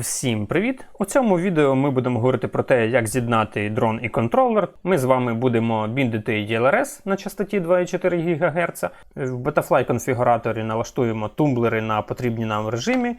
Всім привіт! У цьому відео ми будемо говорити про те, як з'єднати дрон і контролер. Ми з вами будемо біндити DLRS на частоті 2,4 ГГц. В Betafly конфігураторі налаштуємо тумблери на потрібні нам режимі.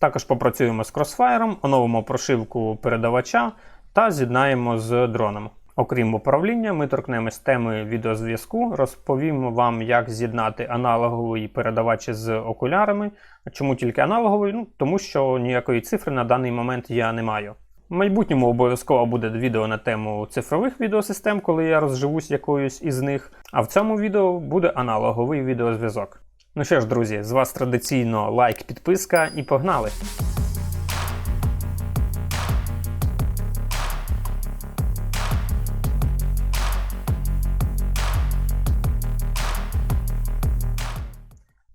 Також попрацюємо з Crossfire, оновимо прошивку передавача та з'єднаємо з дроном. Окрім управління, ми торкнемось теми відеозв'язку, розповімо вам, як з'єднати аналоговий передавач з окулярами. Чому тільки аналоговий? Ну, тому що ніякої цифри на даний момент я не маю. В майбутньому обов'язково буде відео на тему цифрових відеосистем, коли я розживусь якоюсь із них. А в цьому відео буде аналоговий відеозв'язок. Ну що ж, друзі, з вас традиційно лайк, підписка і погнали!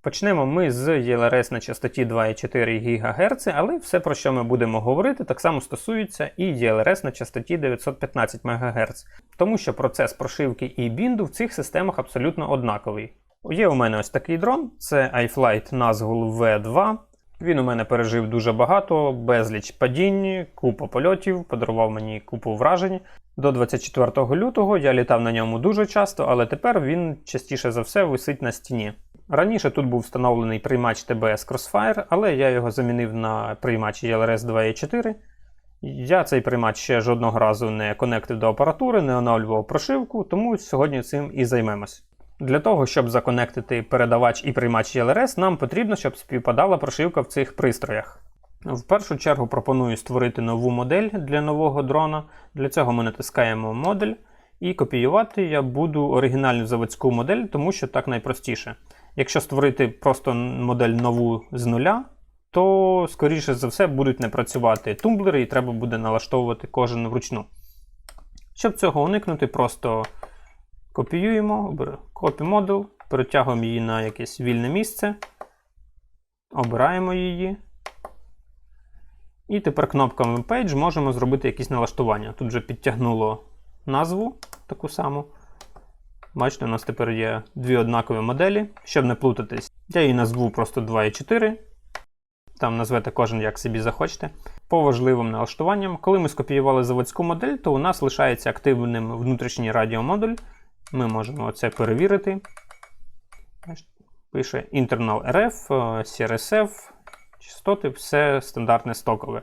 Почнемо ми з ELRS на частоті 2,4 ГГц, але все, про що ми будемо говорити, так само стосується і ELRS на частоті 915 МГц, тому що процес прошивки і бінду в цих системах абсолютно однаковий. Є у мене ось такий дрон, це iFlight Nazgul V2. Він у мене пережив дуже багато, безліч падінь, купу польотів, подарував мені купу вражень. До 24 лютого я літав на ньому дуже часто, але тепер він частіше за все висить на стіні. Раніше тут був встановлений приймач TBS Crossfire, але я його замінив на приймач ELRS 2.4. Я цей приймач ще жодного разу не конектив до апаратури, не оновлював прошивку, тому сьогодні цим і займемось. Для того, щоб законектити передавач і приймач ELRS, нам потрібно, щоб співпадала прошивка в цих пристроях. В першу чергу пропоную створити нову модель для нового дрона. Для цього ми натискаємо модель. І копіювати я буду оригінальну заводську модель, тому що так найпростіше. Якщо створити просто модель нову з нуля, то, скоріше за все, будуть не працювати тумблери і треба буде налаштовувати кожен вручну. Щоб цього уникнути, просто копіюємо, copy model, перетягуємо її на якесь вільне місце, обираємо її. І тепер кнопками Page можемо зробити якісь налаштування. Тут вже підтягнуло назву таку саму. Бачите, у нас тепер є дві однакові моделі. Щоб не плутатись, я її назву просто 2.4. Там назвете кожен як собі захочете. По важливим налаштуванням, коли ми скопіювали заводську модель, то у нас лишається активним внутрішній радіомодуль. Ми можемо це перевірити. Пише Internal RF, CRSF, частоти, все стандартне стокове.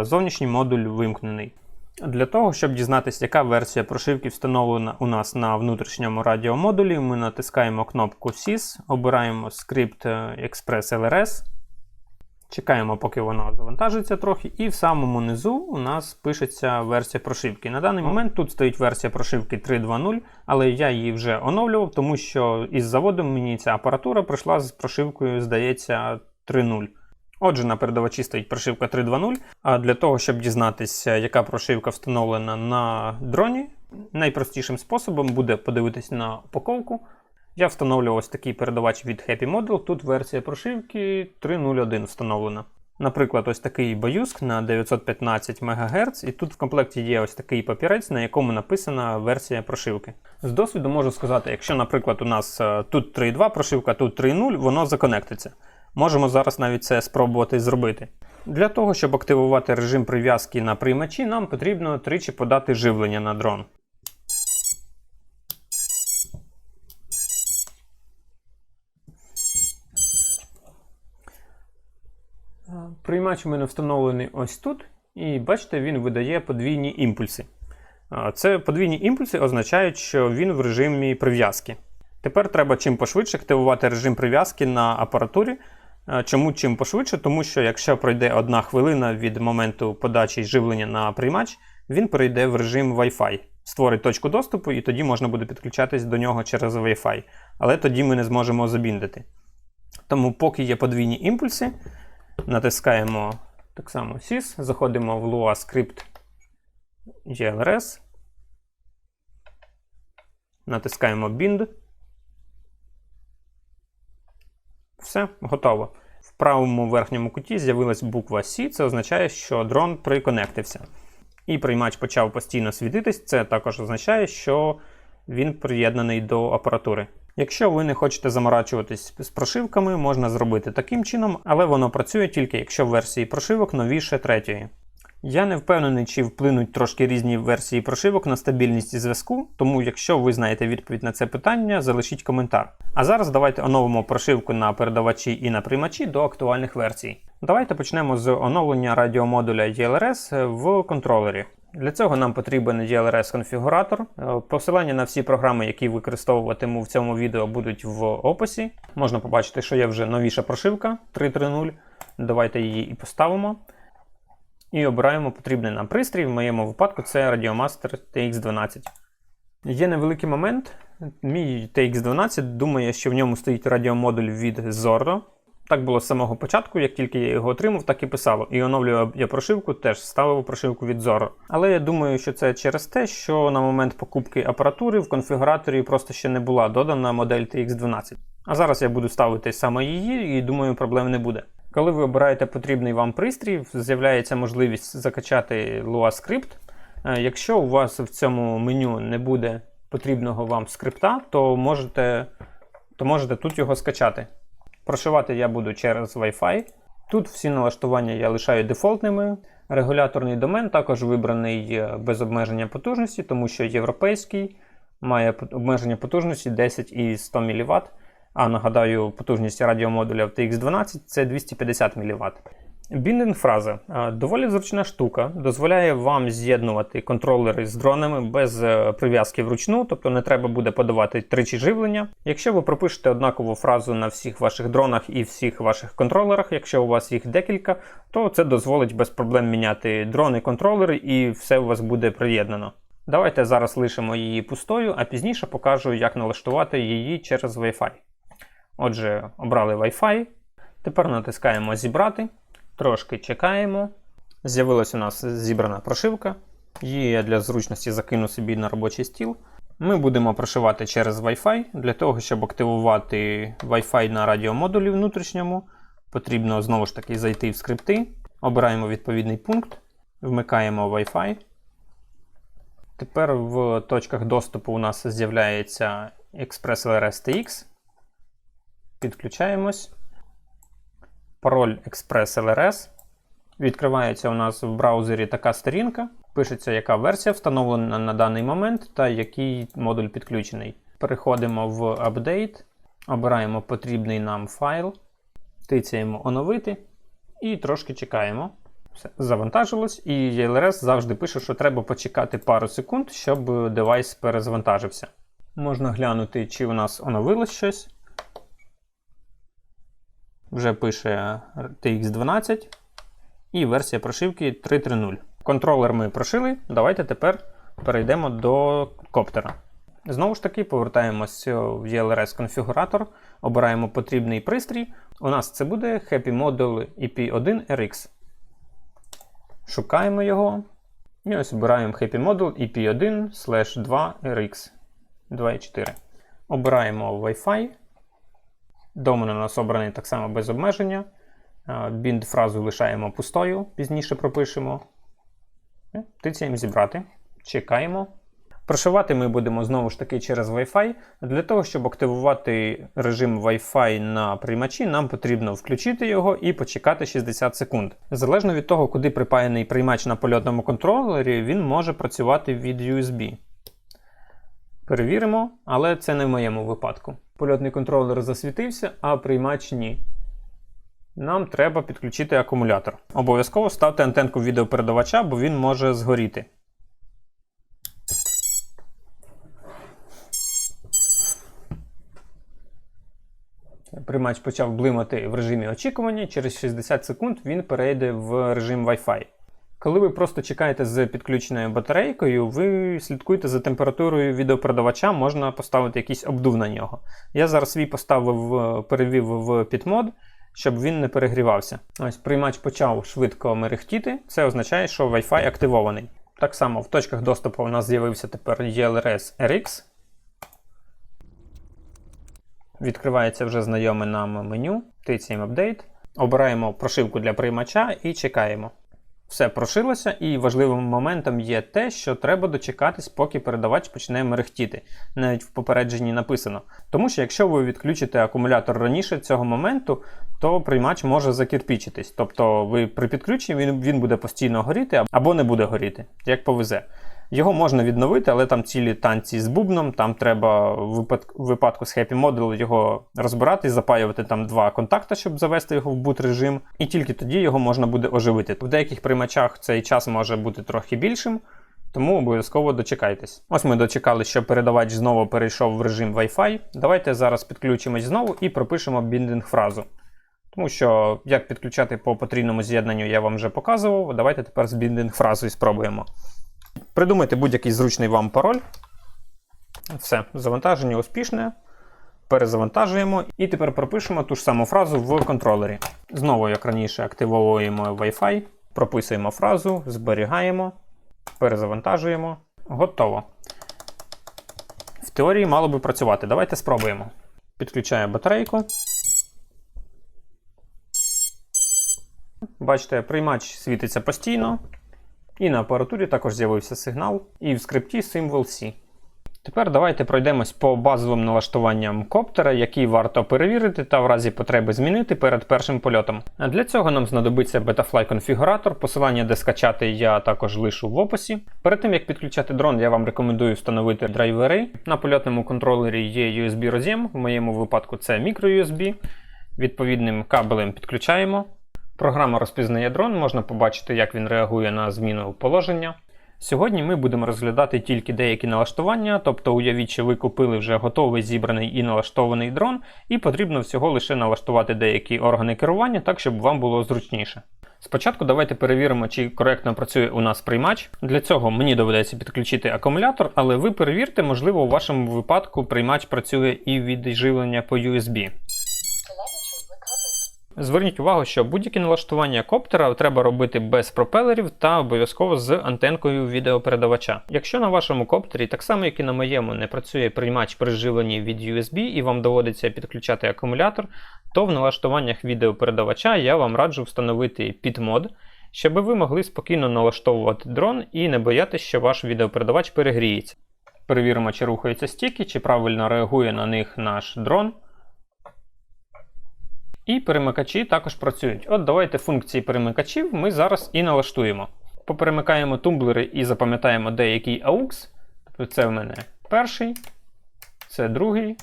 Зовнішній модуль вимкнений. Для того, щоб дізнатися, яка версія прошивки встановлена у нас на внутрішньому радіомодулі, ми натискаємо кнопку SYS, обираємо скрипт Express LRS, чекаємо, поки воно завантажиться трохи, і в самому низу у нас пишеться версія прошивки. На даний момент тут стоїть версія прошивки 3.2.0, але я її вже оновлював, тому що із заводом мені ця апаратура прийшла з прошивкою, здається, 3.0. Отже, на передавачі стоїть прошивка 3.2.0. А для того, щоб дізнатися, яка прошивка встановлена на дроні, найпростішим способом буде подивитись на упаковку. Я встановлював ось такий передавач від Happy Model. Тут версія прошивки 3.0.1 встановлена. Наприклад, ось такий баюск на 915 МГц, і тут в комплекті є ось такий папірець, на якому написана версія прошивки. З досвіду можу сказати, якщо, наприклад, у нас е, тут 3.2 прошивка, тут 3.0, воно законектиться. Можемо зараз навіть це спробувати зробити. Для того, щоб активувати режим прив'язки на приймачі, нам потрібно тричі подати живлення на дрон. Приймач у мене встановлений ось тут, і бачите, він видає подвійні імпульси. Це подвійні імпульси означають, що він в режимі прив'язки. Тепер треба чим пошвидше активувати режим прив'язки на апаратурі. Чому чим пошвидше? Тому що якщо пройде одна хвилина від моменту подачі живлення на приймач, він перейде в режим Wi-Fi, створить точку доступу, і тоді можна буде підключатись до нього через Wi-Fi. Але тоді ми не зможемо забіндити. Тому, поки є подвійні імпульси, натискаємо так само SYS, заходимо в Lua Script GLRS, натискаємо Bind. Все, готово. В правому верхньому куті з'явилась буква C, це означає, що дрон приконектився. І приймач почав постійно світитись, це також означає, що він приєднаний до апаратури. Якщо ви не хочете заморачуватись з прошивками, можна зробити таким чином, але воно працює тільки якщо в версії прошивок новіше третьої. Я не впевнений, чи вплинуть трошки різні версії прошивок на стабільність зв'язку, тому якщо ви знаєте відповідь на це питання, залишіть коментар. А зараз давайте оновимо прошивку на передавачі і на приймачі до актуальних версій. Давайте почнемо з оновлення радіомодуля ELRS в контролері. Для цього нам потрібен ELRS-конфігуратор. Е, Посилання на всі програми, які використовуватиму в цьому відео, будуть в описі. Можна побачити, що є вже новіша прошивка 3.3.0. Давайте її і поставимо. І обираємо потрібний нам пристрій. В моєму випадку це Radiomaster TX12. Є невеликий момент. Мій TX12 думає, що в ньому стоїть радіомодуль від Zorro. Так було з самого початку, як тільки я його отримав, так і писало. І оновлював я прошивку, теж ставив прошивку від Zorro. Але я думаю, що це через те, що на момент покупки апаратури в конфігураторі просто ще не була додана модель TX12. А зараз я буду ставити саме її і думаю, проблем не буде. Коли ви обираєте потрібний вам пристрій, з'являється можливість закачати Lua скрипт. Е, Якщо у вас в цьому меню не буде потрібного вам скрипта, то можете, то можете тут його скачати. Прошивати я буду через Wi-Fi. Тут всі налаштування я лишаю дефолтними. Регуляторний домен також вибраний е, без обмеження потужності, тому що європейський має обмеження потужності 10 і 100 мВт. А нагадаю, потужність радіомодуля в TX12 це 250 мВт. Біндинг фраза доволі зручна штука, дозволяє вам з'єднувати контролери з дронами без е, прив'язки вручну, тобто не треба буде подавати тричі живлення. Якщо ви пропишете однакову фразу на всіх ваших дронах і всіх ваших контролерах, якщо у вас їх декілька, то це дозволить без проблем міняти дрони, контролери і все у вас буде приєднано. Давайте зараз лишимо її пустою, а пізніше покажу, як налаштувати її через Wi-Fi. Отже, обрали Wi-Fi. Тепер натискаємо Зібрати. Трошки чекаємо. З'явилася у нас зібрана прошивка. Її я для зручності закину собі на робочий стіл. Ми будемо прошивати через Wi-Fi. Для того, щоб активувати Wi-Fi на радіомодулі внутрішньому, потрібно знову ж таки зайти в скрипти. Обираємо відповідний пункт, вмикаємо Wi-Fi. Тепер в точках доступу у нас з'являється Express LRS TX. Підключаємось. Пароль Express LRS. Відкривається у нас в браузері така сторінка. Пишеться, яка версія встановлена на даний момент та який модуль підключений. Переходимо в Update, обираємо потрібний нам файл, тицяємо оновити і трошки чекаємо. Все, завантажилось, і ELRS завжди пише, що треба почекати пару секунд, щоб девайс перезвантажився. Можна глянути, чи у нас оновилось щось. Вже пише TX12 і версія прошивки 3.3.0. Контролер ми прошили. Давайте тепер перейдемо до коптера. Знову ж таки, повертаємось в ELRS конфігуратор, обираємо потрібний пристрій. У нас це буде Happy Model EP1 RX. Шукаємо його. І ось обираємо Happy Model EP1 2 RX 2.4. Обираємо Wi-Fi. Домен у нас обраний так само без обмеження. Бінд фразу лишаємо пустою, пізніше пропишемо. Е, Тицяємо зібрати. Чекаємо. Прошивати ми будемо знову ж таки через Wi-Fi. Для того, щоб активувати режим Wi-Fi на приймачі, нам потрібно включити його і почекати 60 секунд. Залежно від того, куди припаяний приймач на польотному контролері, він може працювати від USB. Перевіримо, але це не в моєму випадку. Польотний контролер засвітився, а приймач ні. Нам треба підключити акумулятор. Обов'язково ставте антенку відеопередавача, бо він може згоріти. Приймач почав блимати в режимі очікування. Через 60 секунд він перейде в режим Wi-Fi. Коли ви просто чекаєте з підключеною батарейкою, ви слідкуєте за температурою відеопередавача, можна поставити якийсь обдув на нього. Я зараз свій поставив, перевів в підмод, щоб він не перегрівався. Ось приймач почав швидко мерехтіти, це означає, що Wi-Fi активований. Так само в точках доступу у нас з'явився тепер ELRS RX. Відкривається вже знайоме нам меню, тицяємо Update, обираємо прошивку для приймача і чекаємо. Все прошилося, і важливим моментом є те, що треба дочекатись, поки передавач почне мерехтіти. Навіть в попередженні написано. Тому що якщо ви відключите акумулятор раніше цього моменту, то приймач може закірпічитись. Тобто ви при підключенні він, він буде постійно горіти або не буде горіти, як повезе. Його можна відновити, але там цілі танці з бубном, там треба в випадку, з Happy Model його розбирати, запаювати там два контакти, щоб завести його в бут режим, і тільки тоді його можна буде оживити. В деяких приймачах цей час може бути трохи більшим, тому обов'язково дочекайтесь. Ось ми дочекали, що передавач знову перейшов в режим Wi-Fi. Давайте зараз підключимось знову і пропишемо біндинг фразу. Тому що як підключати по потрійному з'єднанню я вам вже показував. Давайте тепер з біндинг фразою спробуємо. Придумайте будь-який зручний вам пароль. Все, завантаження успішне. Перезавантажуємо і тепер пропишемо ту ж саму фразу в контролері. Знову, як раніше, активовуємо Wi-Fi, прописуємо фразу, зберігаємо, перезавантажуємо. Готово. В теорії мало би працювати. Давайте спробуємо. Підключаю батарейку. Бачите, приймач світиться постійно. І на апаратурі також з'явився сигнал, і в скрипті символ C. Тепер давайте пройдемось по базовим налаштуванням коптера, які варто перевірити та в разі потреби змінити перед першим польотом. А для цього нам знадобиться Betafly конфігуратор, посилання, де скачати, я також лишу в описі. Перед тим як підключати дрон, я вам рекомендую встановити драйвери. На польотному контролері є USB роз'єм, в моєму випадку це microUSB. Відповідним кабелем підключаємо. Програма розпізнає дрон, можна побачити, як він реагує на зміну положення. Сьогодні ми будемо розглядати тільки деякі налаштування, тобто уявіть, що ви купили вже готовий зібраний і налаштований дрон, і потрібно всього лише налаштувати деякі органи керування так, щоб вам було зручніше. Спочатку давайте перевіримо, чи коректно працює у нас приймач. Для цього мені доведеться підключити акумулятор, але ви перевірте, можливо, у вашому випадку приймач працює і від живлення по USB. Зверніть увагу, що будь-які налаштування коптера треба робити без пропелерів та обов'язково з антенкою відеопередавача. Якщо на вашому коптері, так само як і на моєму, не працює приймач при живленні від USB і вам доводиться підключати акумулятор, то в налаштуваннях відеопередавача я вам раджу встановити підмод, щоб ви могли спокійно налаштовувати дрон і не боятися, що ваш відеопередавач перегріється. Перевіримо, чи рухаються стіки, чи правильно реагує на них наш дрон. І перемикачі також працюють. От давайте функції перемикачів ми зараз і налаштуємо. Поперемикаємо тумблери і запам'ятаємо деякий AUX. Тобто це в мене перший, це другий,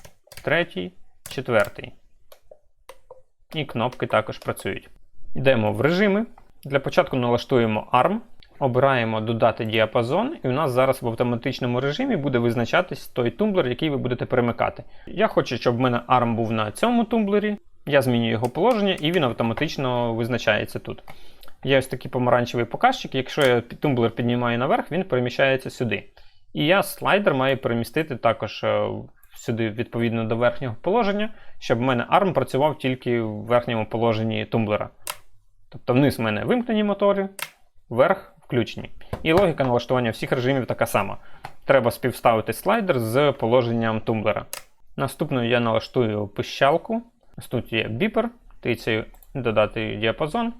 третій, четвертий. І кнопки також працюють. Йдемо в режими. Для початку налаштуємо ARM. Обираємо додати діапазон, і у нас зараз в автоматичному режимі буде визначатись той тумблер, який ви будете перемикати. Я хочу, щоб в мене ARM був на цьому тумблері. Я змінюю його положення, і він автоматично визначається тут. Є ось такий помаранчевий показчик. Якщо я тумблер піднімаю наверх, він переміщається сюди. І я слайдер маю перемістити також е, сюди відповідно до верхнього положення, щоб в мене ARM працював тільки в верхньому положенні тумблера. Тобто вниз в мене вимкнені мотори, вверх включені. І логіка налаштування всіх режимів така сама. Треба співставити слайдер з положенням тумблера. Наступною я налаштую пищалку. Тут є біпер, тицяю додати діапазон.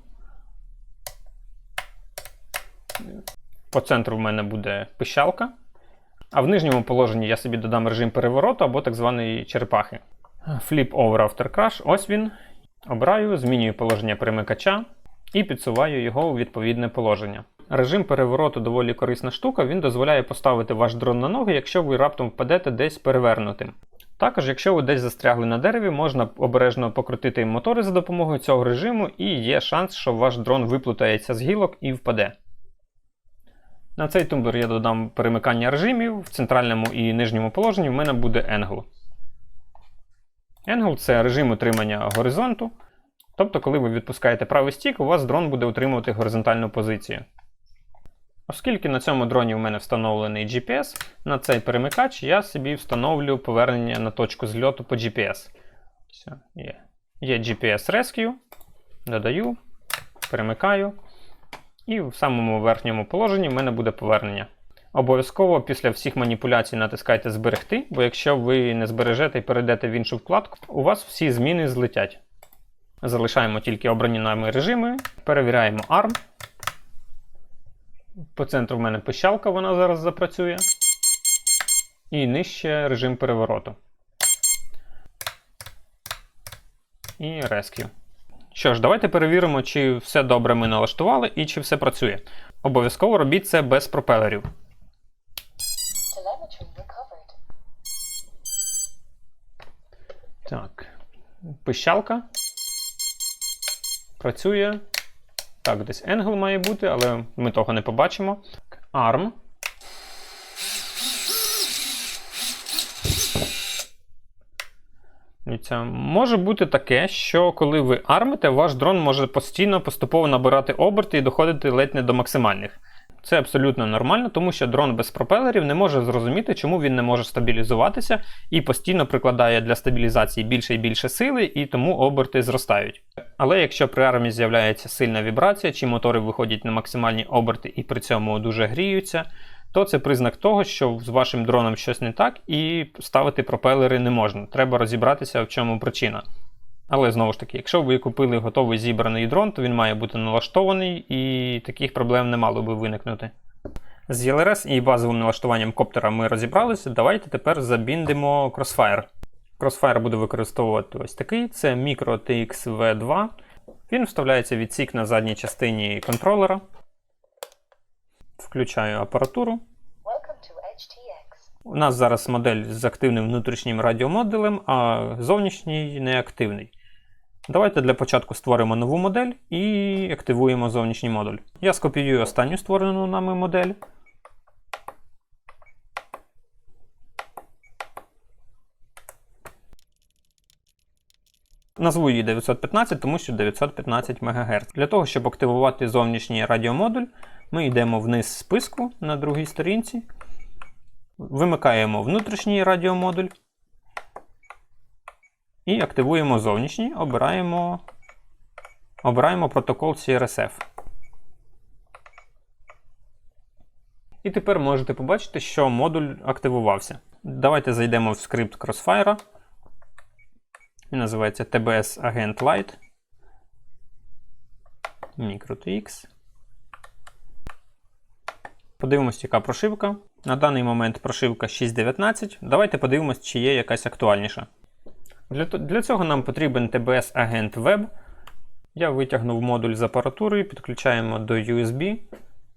По центру в мене буде пищалка. А в нижньому положенні я собі додам режим перевороту або так званої черепахи. Flip over after crash. Ось він. Обираю, змінюю положення перемикача і підсуваю його у відповідне положення. Режим перевороту доволі корисна штука, він дозволяє поставити ваш дрон на ноги, якщо ви раптом впадете десь перевернутим. Також, якщо ви десь застрягли на дереві, можна обережно покрутити мотори за допомогою цього режиму, і є шанс, що ваш дрон виплутається з гілок і впаде. На цей тумблер я додам перемикання режимів. В центральному і нижньому положенні в мене буде Angle. Angle це режим утримання горизонту. Тобто, коли ви відпускаєте правий стік, у вас дрон буде утримувати горизонтальну позицію. Оскільки на цьому дроні в мене встановлений GPS, на цей перемикач я собі встановлю повернення на точку зльоту по GPS. Все, Є Є GPS Rescue, додаю, перемикаю. І в самому верхньому положенні в мене буде повернення. Обов'язково після всіх маніпуляцій натискайте Зберегти, бо якщо ви не збережете і перейдете в іншу вкладку, у вас всі зміни злетять. Залишаємо тільки обрані нами режими, перевіряємо ARM. По центру в мене пищалка, вона зараз запрацює. І нижче режим перевороту. І Rescue. Що ж, давайте перевіримо, чи все добре ми налаштували і чи все працює. Обов'язково робіть це без пропелерів. Так. Пищалка. Працює. Так, десь Angle має бути, але ми того не побачимо. Дивіться, може бути таке, що коли ви армите, ваш дрон може постійно поступово набирати оберти і доходити ледь не до максимальних. Це абсолютно нормально, тому що дрон без пропелерів не може зрозуміти, чому він не може стабілізуватися і постійно прикладає для стабілізації більше і більше сили, і тому оберти зростають. Але якщо при армії з'являється сильна вібрація, чи мотори виходять на максимальні оберти і при цьому дуже гріються, то це признак того, що з вашим дроном щось не так, і ставити пропелери не можна. Треба розібратися, в чому причина. Але знову ж таки, якщо ви купили готовий зібраний дрон, то він має бути налаштований і таких проблем не мало би виникнути. З ELRS і базовим налаштуванням коптера ми розібралися. Давайте тепер забіндимо Crossfire. Crossfire буде використовувати ось такий: це Micro TX V2. Він вставляється відсік на задній частині контролера. Включаю апаратуру. У нас зараз модель з активним внутрішнім радіомодулем, а зовнішній неактивний. Давайте для початку створимо нову модель і активуємо зовнішній модуль. Я скопіюю останню створену нами модель. Назву її 915, тому що 915 МГц. Для того, щоб активувати зовнішній радіомодуль, ми йдемо вниз списку на другій сторінці. Вимикаємо внутрішній радіомодуль. І активуємо зовнішній, обираємо, обираємо протокол CRSF. І тепер можете побачити, що модуль активувався. Давайте зайдемо в скрипт Crossfire. Він називається TBS Agent Lite. MicroTX. Подивимось, яка прошивка. На даний момент прошивка 6.19. Давайте подивимось, чи є якась актуальніша. Для, для цього нам потрібен TBS Agent Web. Я витягнув модуль з апаратурою, підключаємо до USB.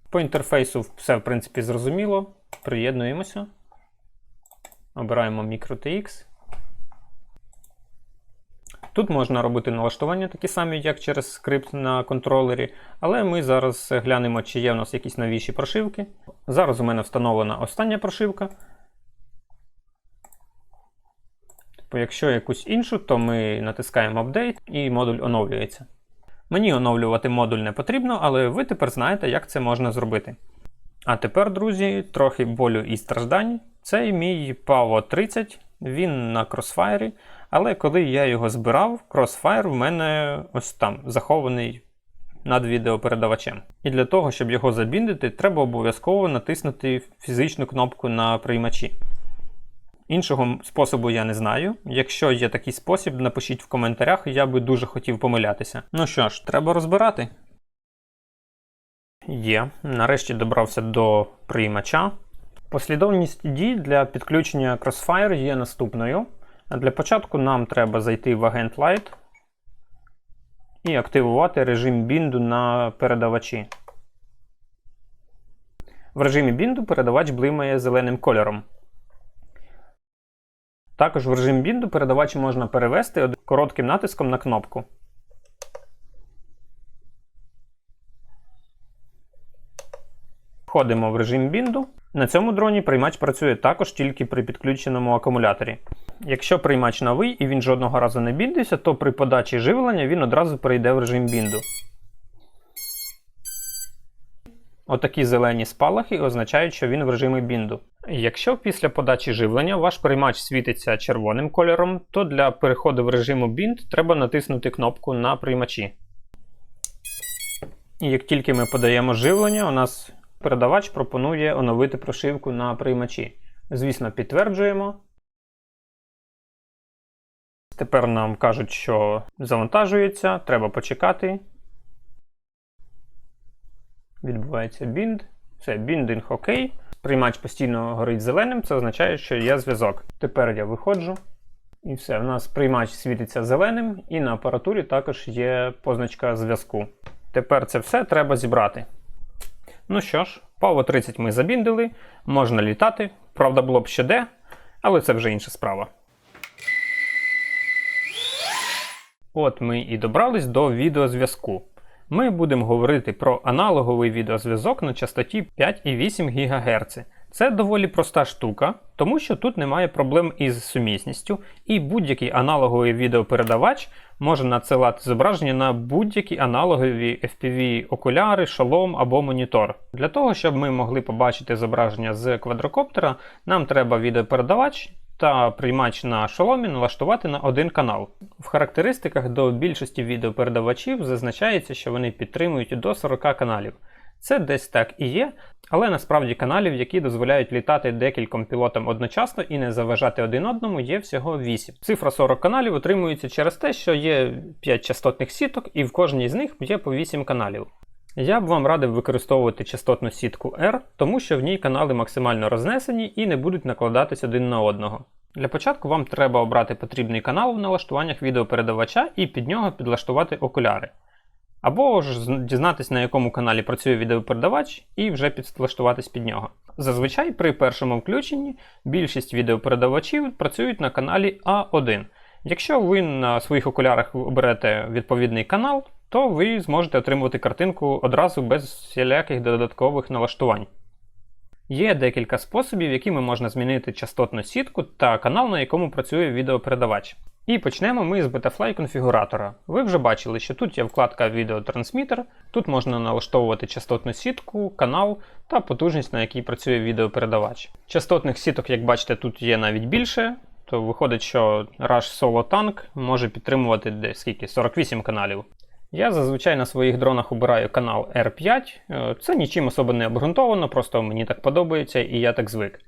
По інтерфейсу все, в принципі, зрозуміло. Приєднуємося. Обираємо MicroTX. Тут можна робити налаштування такі самі, як через скрипт на контролері, але ми зараз глянемо, чи є в нас якісь новіші прошивки. Зараз у мене встановлена остання прошивка. Якщо якусь іншу, то ми натискаємо Update і модуль оновлюється. Мені оновлювати модуль не потрібно, але ви тепер знаєте, як це можна зробити. А тепер, друзі, трохи болю і страждань. Цей мій Pavo 30, він на Crossfire, але коли я його збирав, Crossfire в мене ось там захований над відеопередавачем. І для того, щоб його забіндити, треба обов'язково натиснути фізичну кнопку на приймачі. Іншого способу я не знаю. Якщо є такий спосіб, напишіть в коментарях, я би дуже хотів помилятися. Ну що ж, треба розбирати. Є. Нарешті добрався до приймача. Послідовність дій для підключення Crossfire є наступною. Для початку нам треба зайти в Agent Lite і активувати режим бінду на передавачі. В режимі бінду передавач блимає зеленим кольором. Також в режим бінду передавач можна перевести коротким натиском на кнопку. Входимо в режим бінду. На цьому дроні приймач працює також тільки при підключеному акумуляторі. Якщо приймач новий і він жодного разу не біндився, то при подачі живлення він одразу перейде в режим бінду. Отакі зелені спалахи означають, що він в режимі бінду. Якщо після подачі живлення ваш приймач світиться червоним кольором, то для переходу в режиму бінд треба натиснути кнопку на приймачі. І як тільки ми подаємо живлення, у нас передавач пропонує оновити прошивку на приймачі. Звісно, підтверджуємо. Тепер нам кажуть, що завантажується, треба почекати. Відбувається бінд. Це біндинг ОК. Приймач постійно горить зеленим, це означає, що є зв'язок. Тепер я виходжу. І все, в нас приймач світиться зеленим, і на апаратурі також є позначка зв'язку. Тепер це все треба зібрати. Ну що ж, Паво 30 ми забіндили, можна літати. Правда, було б ще де, але це вже інша справа. От ми і добрались до відеозв'язку. Ми будемо говорити про аналоговий відеозв'язок на частоті 5,8 ГГц. Це доволі проста штука, тому що тут немає проблем із сумісністю, і будь-який аналоговий відеопередавач може надсилати зображення на будь-які аналогові FPV окуляри, шолом або монітор. Для того, щоб ми могли побачити зображення з квадрокоптера, нам треба відеопередавач та приймач на шоломі налаштувати на один канал. В характеристиках до більшості відеопередавачів зазначається, що вони підтримують до 40 каналів. Це десь так і є, але насправді каналів, які дозволяють літати декільком пілотам одночасно і не заважати один одному, є всього 8. Цифра 40 каналів отримується через те, що є 5 частотних сіток, і в кожній з них є по 8 каналів. Я б вам радив використовувати частотну сітку R, тому що в ній канали максимально рознесені і не будуть накладатись один на одного. Для початку вам треба обрати потрібний канал в налаштуваннях відеопередавача і під нього підлаштувати окуляри. Або ж дізнатись, на якому каналі працює відеопередавач, і вже підлаштуватись під нього. Зазвичай при першому включенні більшість відеопередавачів працюють на каналі А1. Якщо ви на своїх окулярах оберете відповідний канал, то ви зможете отримувати картинку одразу без всіляких додаткових налаштувань. Є декілька способів, якими можна змінити частотну сітку та канал, на якому працює відеопередавач. І почнемо ми з Betafly конфігуратора. Ви вже бачили, що тут є вкладка відеотрансмітер, тут можна налаштовувати частотну сітку, канал та потужність, на якій працює відеопередавач. Частотних сіток, як бачите, тут є навіть більше, то виходить, що Rush Solo Tank може підтримувати десь скільки 48 каналів. Я зазвичай на своїх дронах обираю канал R5. Е, Це нічим особо не обґрунтовано, просто мені так подобається і я так звик.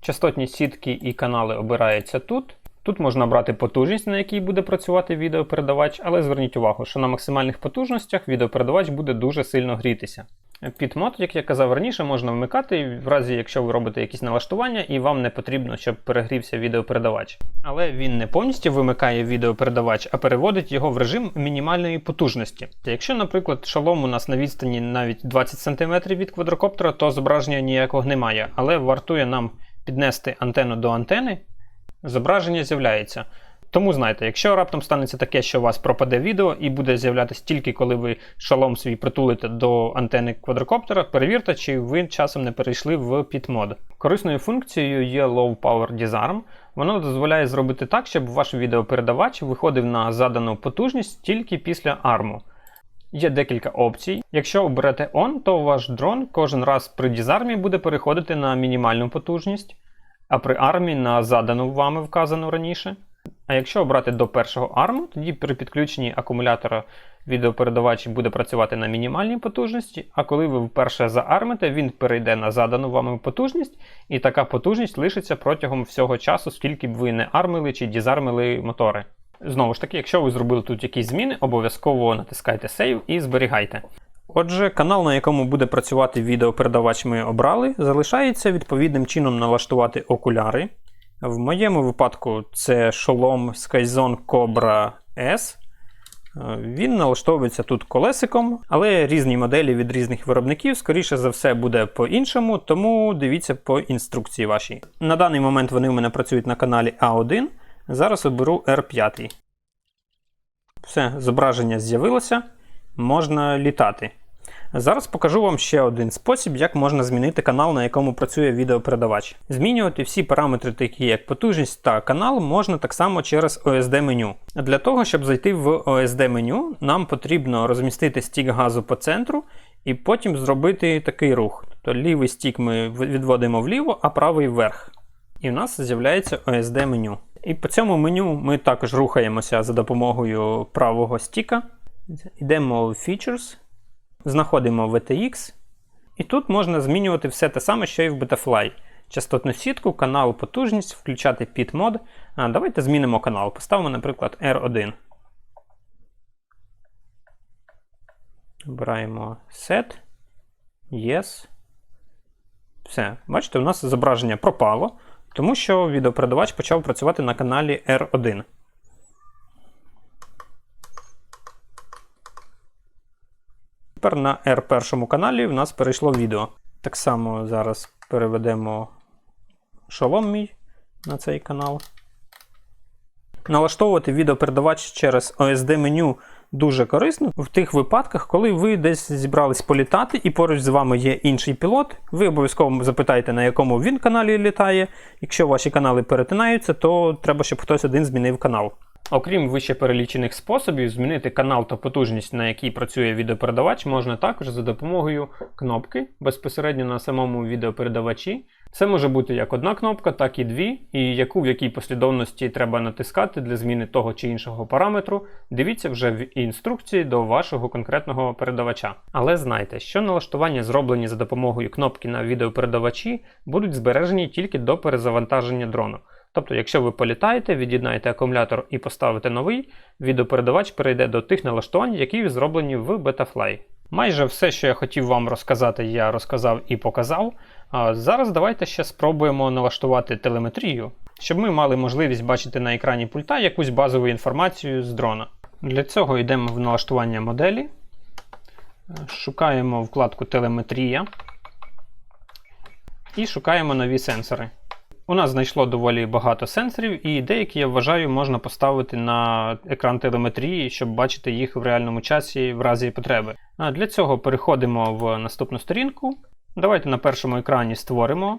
Частотні сітки і канали обираються тут. Тут можна брати потужність, на якій буде працювати відеопередавач, але зверніть увагу, що на максимальних потужностях відеопередавач буде дуже сильно грітися. Підмод, як я казав раніше, можна вмикати в разі, якщо ви робите якісь налаштування і вам не потрібно, щоб перегрівся відеопередавач. Але він не повністю вимикає відеопередавач, а переводить його в режим мінімальної потужності. Якщо, наприклад, шолом у нас на відстані навіть 20 см від квадрокоптера, то зображення ніякого немає, але вартує нам піднести антенну до антени, зображення з'являється. Тому знайте, якщо раптом станеться таке, що у вас пропаде відео і буде з'являтися тільки коли ви шалом свій притулите до антени квадрокоптера, перевірте, чи ви часом не перейшли в підмод. Корисною функцією є Low Power Disarm. Воно дозволяє зробити так, щоб ваш відеопередавач виходив на задану потужність тільки після арму. Є декілька опцій. Якщо оберете ON, то ваш дрон кожен раз при дізармі буде переходити на мінімальну потужність, а при армі на задану вами вказану раніше. А якщо обрати до першого арму, тоді при підключенні акумулятора відеопередавач буде працювати на мінімальній потужності, а коли ви вперше заармите, він перейде на задану вами потужність, і така потужність лишиться протягом всього часу, скільки б ви не армили чи дізармили мотори. Знову ж таки, якщо ви зробили тут якісь зміни, обов'язково натискайте Save і зберігайте. Отже, канал, на якому буде працювати відеопередавач, ми обрали, залишається відповідним чином налаштувати окуляри. В моєму випадку це шолом Skyzone Cobra S. Е, Він налаштовується тут колесиком, але різні моделі від різних виробників, скоріше за все, буде по-іншому, тому дивіться по інструкції вашій. На даний момент вони у мене працюють на каналі А1. Зараз оберу R5. Все, зображення з'явилося, можна літати. Зараз покажу вам ще один спосіб, як можна змінити канал, на якому працює відеопередавач. Змінювати всі параметри, такі як потужність та канал, можна так само через OSD меню. Для того, щоб зайти в OSD меню, нам потрібно розмістити стік газу по центру і потім зробити такий рух. Тобто лівий стік ми відводимо вліво, а правий вверх. І в нас з'являється OSD меню. І по цьому меню ми також рухаємося за допомогою правого стіка. Йдемо в Features, знаходимо VTX, і тут можна змінювати все те саме, що і в Betafly. Частотну сітку, канал, потужність, включати під мод. А, давайте змінимо канал. Поставимо, наприклад, R1. Обираємо Set. Yes. Все, бачите, у нас зображення пропало, тому що відеопередавач почав працювати на каналі R1. Тепер на R1 каналі в нас перейшло відео. Так само зараз переведемо шолом мій на цей канал. Налаштовувати відеопередавач через OSD меню дуже корисно в тих випадках, коли ви десь зібрались політати і поруч з вами є інший пілот. Ви обов'язково запитаєте, на якому він каналі літає. Якщо ваші канали перетинаються, то треба, щоб хтось один змінив канал. Окрім вище перелічених способів, змінити канал та потужність, на якій працює відеопередавач, можна також за допомогою кнопки безпосередньо на самому відеопередавачі. Це може бути як одна кнопка, так і дві, і яку в якій послідовності треба натискати для зміни того чи іншого параметру, дивіться вже в інструкції до вашого конкретного передавача. Але знайте, що налаштування, зроблені за допомогою кнопки на відеопередавачі, будуть збережені тільки до перезавантаження дрону. Тобто, якщо ви політаєте, від'єднаєте акумулятор і поставите новий, відеопередавач перейде до тих налаштувань, які зроблені в Betafly. Майже все, що я хотів вам розказати, я розказав і показав. А зараз давайте ще спробуємо налаштувати телеметрію, щоб ми мали можливість бачити на екрані пульта якусь базову інформацію з дрона. Для цього йдемо в налаштування моделі, шукаємо вкладку Телеметрія і шукаємо нові сенсори. У нас знайшло доволі багато сенсорів, і деякі, я вважаю, можна поставити на екран телеметрії, щоб бачити їх в реальному часі в разі потреби. А для цього переходимо в наступну сторінку. Давайте на першому екрані створимо,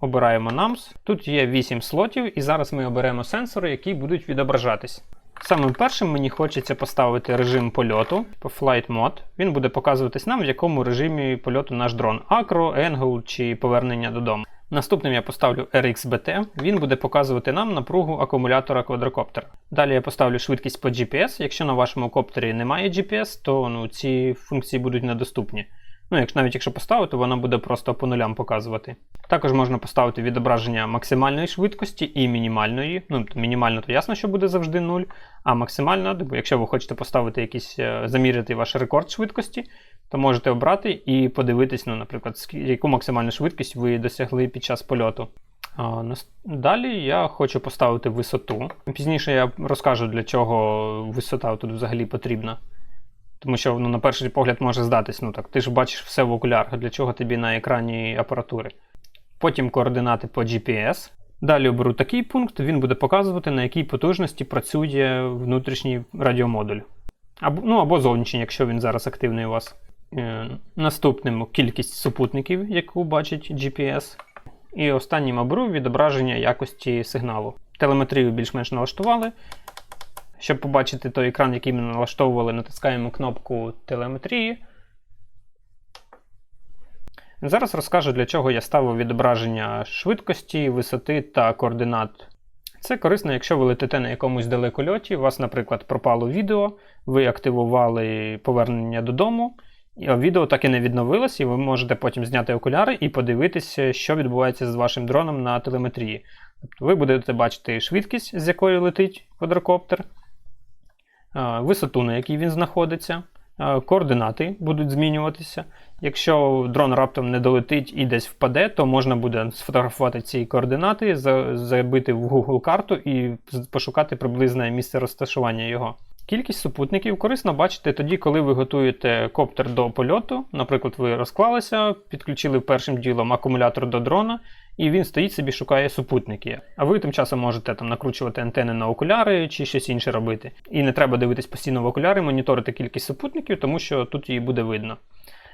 обираємо NAMS. Тут є 8 слотів, і зараз ми оберемо сенсори, які будуть відображатись. Самим першим мені хочеться поставити режим польоту по Flight Mode. Він буде показуватись нам, в якому режимі польоту наш дрон Acro, Angle чи повернення додому. Наступним я поставлю RXBT, він буде показувати нам напругу акумулятора квадрокоптера. Далі я поставлю швидкість по GPS. Якщо на вашому коптері немає GPS, то ну, ці функції будуть недоступні. Ну, якщо навіть якщо поставити, вона буде просто по нулям показувати. Також можна поставити відображення максимальної швидкості і мінімальної. Ну, мінімально, то ясно, що буде завжди 0, а максимально, бо якщо ви хочете поставити якийсь, е, заміряти ваш рекорд швидкості, то можете обрати і подивитись, ну, наприклад, яку максимальну швидкість ви досягли під час польоту. Далі я хочу поставити висоту. Пізніше я розкажу, для чого висота тут взагалі потрібна. Тому що ну, на перший погляд може здатись, ну так, ти ж бачиш все в окулярах, для чого тобі на екрані апаратури. Потім координати по GPS. Далі оберу такий пункт, він буде показувати, на якій потужності працює внутрішній радіомодуль. Або, ну, або зовнішній, якщо він зараз активний у вас. Е, наступним кількість супутників, яку бачить GPS. І останнім оберу відображення якості сигналу. Телеметрію більш-менш налаштували. Щоб побачити той екран, який ми налаштовували, натискаємо кнопку телеметрії. Зараз розкажу, для чого я ставив відображення швидкості, висоти та координат. Це корисно, якщо ви летите на якомусь далекольоті, у вас, наприклад, пропало відео, ви активували повернення додому, відео так і не відновилось, і ви можете потім зняти окуляри і подивитися, що відбувається з вашим дроном на телеметрії. Тобто ви будете бачити швидкість, з якою летить квадрокоптер, висоту, на якій він знаходиться, координати будуть змінюватися. Якщо дрон раптом не долетить і десь впаде, то можна буде сфотографувати ці координати, забити в Google карту і пошукати приблизне місце розташування його. Кількість супутників корисно бачити тоді, коли ви готуєте коптер до польоту. Наприклад, ви розклалися, підключили першим ділом акумулятор до дрона, і він стоїть собі, шукає супутники. А ви тим часом можете там накручувати антени на окуляри чи щось інше робити. І не треба дивитись постійно в окуляри, моніторити кількість супутників, тому що тут її буде видно.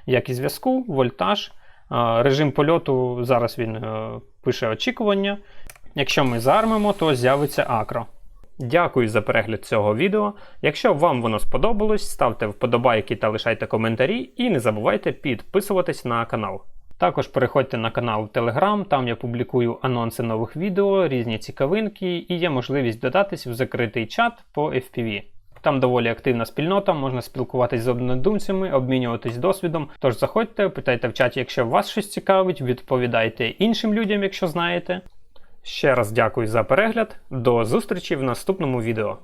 Як і зв'язку, вольтаж, режим польоту. Зараз він е, пише очікування. Якщо ми заармимо, то з'явиться акро. Дякую за перегляд цього відео. Якщо вам воно сподобалось, ставте вподобайки та лишайте коментарі, і не забувайте підписуватись на канал. Також переходьте на канал в Telegram, там я публікую анонси нових відео, різні цікавинки і є можливість додатись в закритий чат по FPV. Там доволі активна спільнота, можна спілкуватись з однодумцями, обмінюватись досвідом. Тож заходьте, питайте в чаті, якщо вас щось цікавить, відповідайте іншим людям, якщо знаєте. Ще раз дякую за перегляд. До зустрічі в наступному відео.